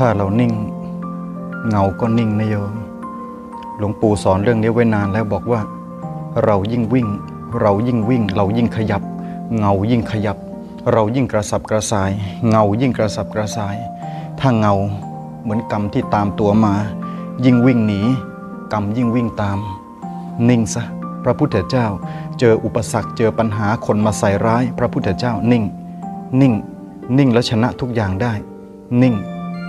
ถ้าเรานิ่ง เงาก็นิ่งนะโยม หลวงปู่สอนเรื่องนี้ไว้นานแล้วบอกว่า เรายิ่งวิ่ง เรายิ่งวิ่ง เรายิ่งขยับ เงายิ่งขยับ เรายิ่งกระสับกระส่าย เงายิ่งกระสับกระส่าย ถ้าเงาเหมือนกรรมที่ตามตัวมา ยิ่งวิ่งหนี กรรมยิ่งวิ่งตาม นิ่งซะพระพุทธเจ้า เจออุปสรรคเจอปัญหาคนมาใส่ร้าย พระพุทธเจ้านิ่ง นิ่ง นิ่งแล้วชนะทุกอย่างได้ นิ่ง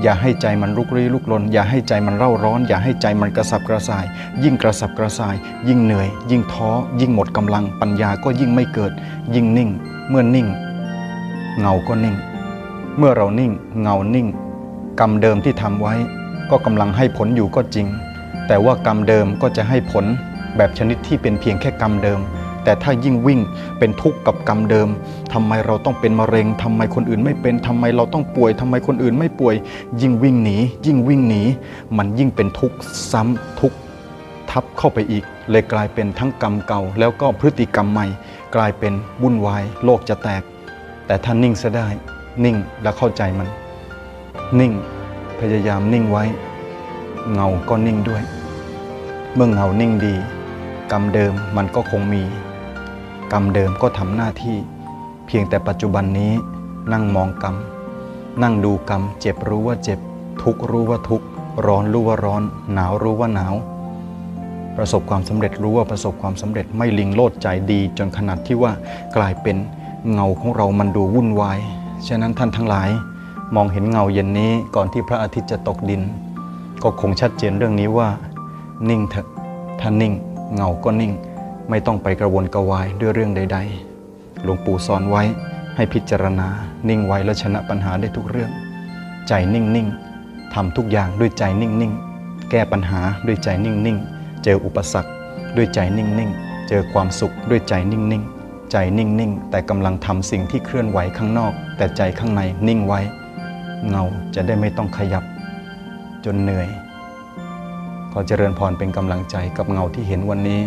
อย่าให้ใจมันลุกรี้ลุกลน อย่าให้ใจมันเร่าร้อน อย่าให้ใจมันกระสับกระส่าย ยิ่งกระสับกระส่าย ยิ่งเหนื่อย ยิ่งท้อ ยิ่งหมดกำลัง ปัญญาก็ยิ่งไม่เกิด ยิ่งนิ่ง เมื่อนิ่ง เงาก็นิ่ง เมื่อเรานิ่ง เงานิ่ง กรรมเดิมที่ทำไว้ ก็กำลังให้ผลอยู่ก็จริง แต่ว่ากรรมเดิมก็จะให้ผลแบบชนิดที่เป็นเพียงแค่กรรมเดิม แต่ถ้ายิ่งวิ่งเป็นทุกข์กับกรรมเดิมทำไมเราต้องเป็นมะเร็งทำไมคนอื่นไม่เป็นทำไมเราต้องป่วยทำไมคนอื่นไม่ป่วย ยิ่งวิ่งหนี ยิ่งวิ่งหนี มันยิ่งเป็นทุกข์ซ้ำทุกข์ทับเข้าไปอีก เลยกลายเป็นทั้งกรรมเก่า แล้วก็พฤติกรรมใหม่ กลายเป็นวุ่นวาย โลกจะแตก แต่ถ้านิ่งซะได้ นิ่งและเข้าใจมัน นิ่งพยายามนิ่งไว้ เงาก็นิ่งด้วย เมื่อเงานิ่งดี กรรมเดิมมันก็คงมี กรรมเดิมก็ทำหน้าที่ เพียงแต่ปัจจุบันนี้นั่งมองกรรม นั่งดูกรรม เจ็บรู้ว่าเจ็บ ทุกข์รู้ว่าทุกข์ร้อนรู้ว่าร้อน หนาวรู้ว่าหนาว ประสบความสำเร็จรู้ว่าประสบความสำเร็จไม่ลิงโลดใจดีจนขนาดที่ว่ากลายเป็นเงาของเรามันดูวุ่นวายฉะนั้นท่านทั้งหลาย มองเห็นเงาเย็นนี้ก่อนที่พระอาทิตย์จะตกดิน ก็คงชัดเจนเรื่องนี้ว่า นิ่งเถอะถ้านิ่ง เงาก็นิ่ง ไม่ต้องไปกระวนกระวายด้วยเรื่องใด ๆ หลวงปู่สอนไว้ให้พิจารณา นิ่งไว้และชนะปัญหาได้ทุกเรื่อง ใจนิ่งๆทำทุกอย่างด้วยใจนิ่งๆ แก้ปัญหาด้วยใจนิ่งๆ เจออุปสรรคด้วยใจนิ่งๆ เจอความสุขด้วยใจนิ่งๆ ใจนิ่งๆ แต่กำลังทำสิ่งที่เคลื่อนไหวข้างนอก แต่ใจข้างในนิ่งไว้ เงาจะได้ไม่ต้องขยับ จนเหนื่อย ขอเจริญพรเป็นกำลังใจกับเงาที่เห็นวันนี้